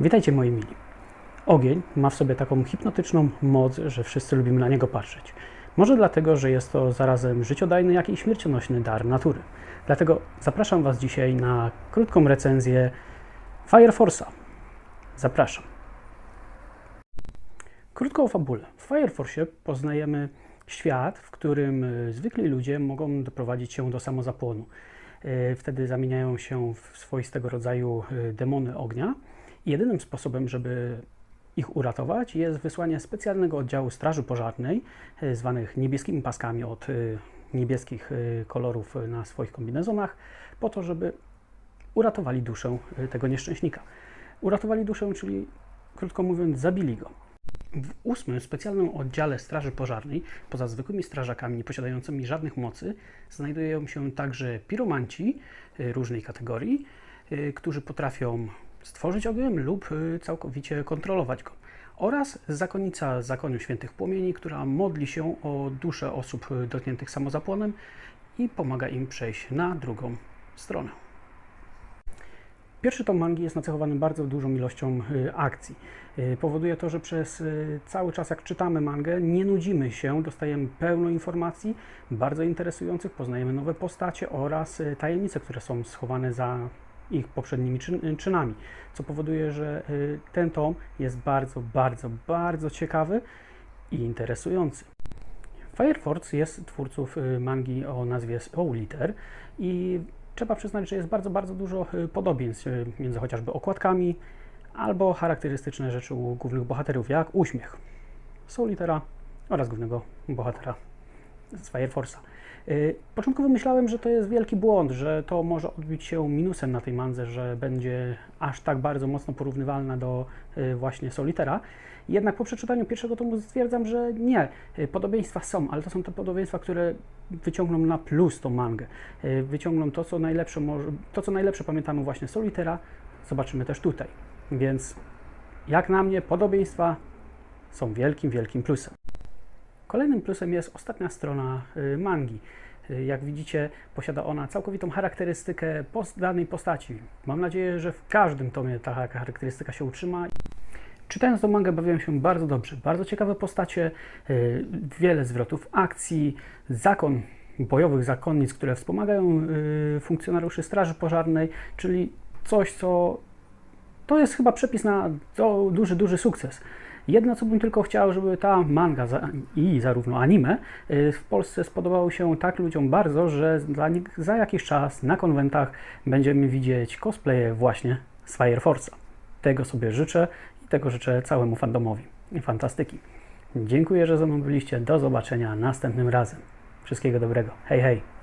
Witajcie moi mili. Ogień ma w sobie taką hipnotyczną moc, że wszyscy lubimy na niego patrzeć. Może dlatego, że jest to zarazem życiodajny, jak i śmiercionośny dar natury. Dlatego zapraszam Was dzisiaj na krótką recenzję Fire Force'a. Zapraszam. Krótko o fabule. W Fire Force poznajemy świat, w którym y, zwykli ludzie mogą doprowadzić się do samozapłonu. Y, Wtedy zamieniają się w swoistego rodzaju y, demony ognia. Jedynym sposobem, żeby ich uratować, jest wysłanie specjalnego oddziału Straży Pożarnej, y, zwanych niebieskimi paskami od y, niebieskich y, kolorów na swoich kombinezonach, po to, żeby uratowali duszę tego nieszczęśnika. Uratowali duszę, czyli krótko mówiąc, zabili go. W ósmym specjalnym oddziale Straży Pożarnej, poza zwykłymi strażakami nie posiadającymi żadnych mocy, znajdują się także piromanci różnej kategorii, którzy potrafią stworzyć ogień lub y, całkowicie kontrolować go. Oraz zakonnica Zakonu Świętych Płomieni, która modli się o dusze osób y, dotkniętych samozapłonem i pomaga im przejść na drugą stronę. Pierwszy tom mangi jest nacechowany bardzo dużą ilością y, akcji. Powoduje to, że przez cały czas, jak czytamy mangę, nie nudzimy się, dostajemy pełno informacji bardzo interesujących, poznajemy nowe postacie oraz tajemnice, które są schowane za ich poprzednimi y, czynami, co powoduje, że y, ten tom jest bardzo, bardzo, bardzo ciekawy i interesujący. Fire Force jest twórców y, mangi o nazwie Soul Eater i trzeba przyznać, że jest bardzo, bardzo dużo podobieństw między chociażby okładkami albo charakterystyczne rzeczy u głównych bohaterów, jak uśmiech Soul Eatera oraz głównego bohatera z Fire Force'a. Y, Początkowo myślałem, że to jest wielki błąd, że to może odbić się minusem na tej mandze, że będzie aż tak bardzo mocno porównywalna do y, właśnie Solitera. Jednak po przeczytaniu pierwszego tomu stwierdzam, że nie. Y, Podobieństwa są, ale to są te podobieństwa, które wyciągną na plus tą mangę. Wyciągną to, co najlepsze, to, co najlepsze pamiętamy właśnie Solitera, zobaczymy też tutaj. Więc jak na mnie podobieństwa są wielkim, wielkim plusem. Kolejnym plusem jest ostatnia strona y, mangi. Y, Jak widzicie, posiada ona całkowitą charakterystykę danej postaci. Mam nadzieję, że w każdym tomie ta charakterystyka się utrzyma. Czytając tą mangę bawiłem się bardzo dobrze. Bardzo ciekawe postacie, y, wiele zwrotów akcji, zakon bojowych zakonnic, które wspomagają funkcjonariuszy Straży Pożarnej, czyli coś, co to jest chyba przepis na duży, duży sukces. Jedno, co bym tylko chciał, żeby ta manga i zarówno anime y, w Polsce spodobało się tak ludziom bardzo, że dla nich za jakiś czas na konwentach będziemy widzieć cosplaye właśnie z Fire Force'a. Tego sobie życzę i tego życzę całemu fandomowi. Fantastyki. Dziękuję, że ze mną byliście. Do zobaczenia następnym razem. Wszystkiego dobrego. Hej, hej.